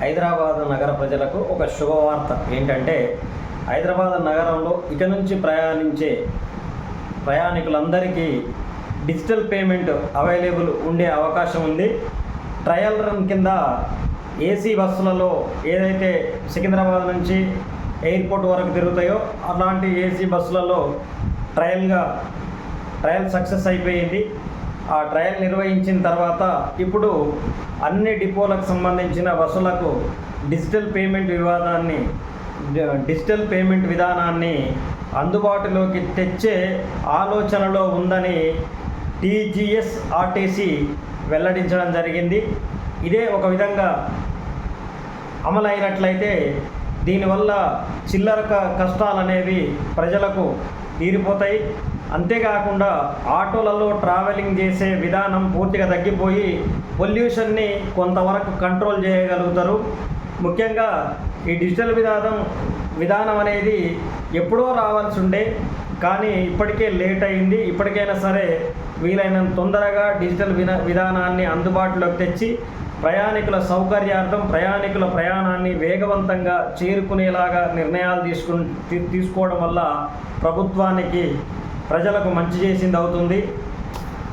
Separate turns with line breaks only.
హైదరాబాద్ నగర ప్రజలకు ఒక శుభవార్త ఏంటంటే హైదరాబాద్ నగరంలో ఇక నుంచి ప్రయాణించే ప్రయాణికులందరికీ డిజిటల్ పేమెంట్ అవైలబుల్ ఉండే అవకాశం ఉంది. ట్రయల్ రన్ కింద ఏసీ బస్సులలో ఏదైతే సికింద్రాబాద్ నుంచి ఎయిర్పోర్ట్ వరకు తిరుగుతాయో అలాంటి ఏసీ బస్సులలో ట్రయల్గా ట్రయల్ సక్సెస్ అయిపోయింది. ఆ ట్రయల్ నిర్వహించిన తర్వాత ఇప్పుడు అన్ని డిపోలకు సంబంధించిన బస్సులకు డిజిటల్ పేమెంట్ వివాదాన్ని డిజిటల్ పేమెంట్ విధానాన్ని అందుబాటులోకి తెచ్చే ఆలోచనలో ఉందని టీజీఎస్ ఆర్టీసీ వెల్లడించడం జరిగింది. ఇదే ఒక విధంగా అమలైనట్లయితే దీనివల్ల చిల్లర కష్టాలనేవి కష్టాలు అనేవి ప్రజలకు తీరిపోతాయి. అంతేకాకుండా ఆటోలలో ట్రావెలింగ్ చేసే విధానం పూర్తిగా తగ్గిపోయి పొల్యూషన్ని కొంతవరకు కంట్రోల్ చేయగలుగుతారు. ముఖ్యంగా ఈ డిజిటల్ విధానం విధానం అనేది ఎప్పుడో రావాల్సి ఉండే కానీ ఇప్పటికే లేట్ అయింది. ఇప్పటికైనా సరే వీలైనంత తొందరగా డిజిటల్ విధానాన్ని అందుబాటులోకి తెచ్చి ప్రయాణికుల సౌకర్యార్థం ప్రయాణికుల ప్రయాణాన్ని వేగవంతంగా చేరుకునేలాగా నిర్ణయాలు తీసుకు తీసుకోవడం వల్ల ప్రభుత్వానికి ప్రజలకు మంచి చేసింది అవుతుంది.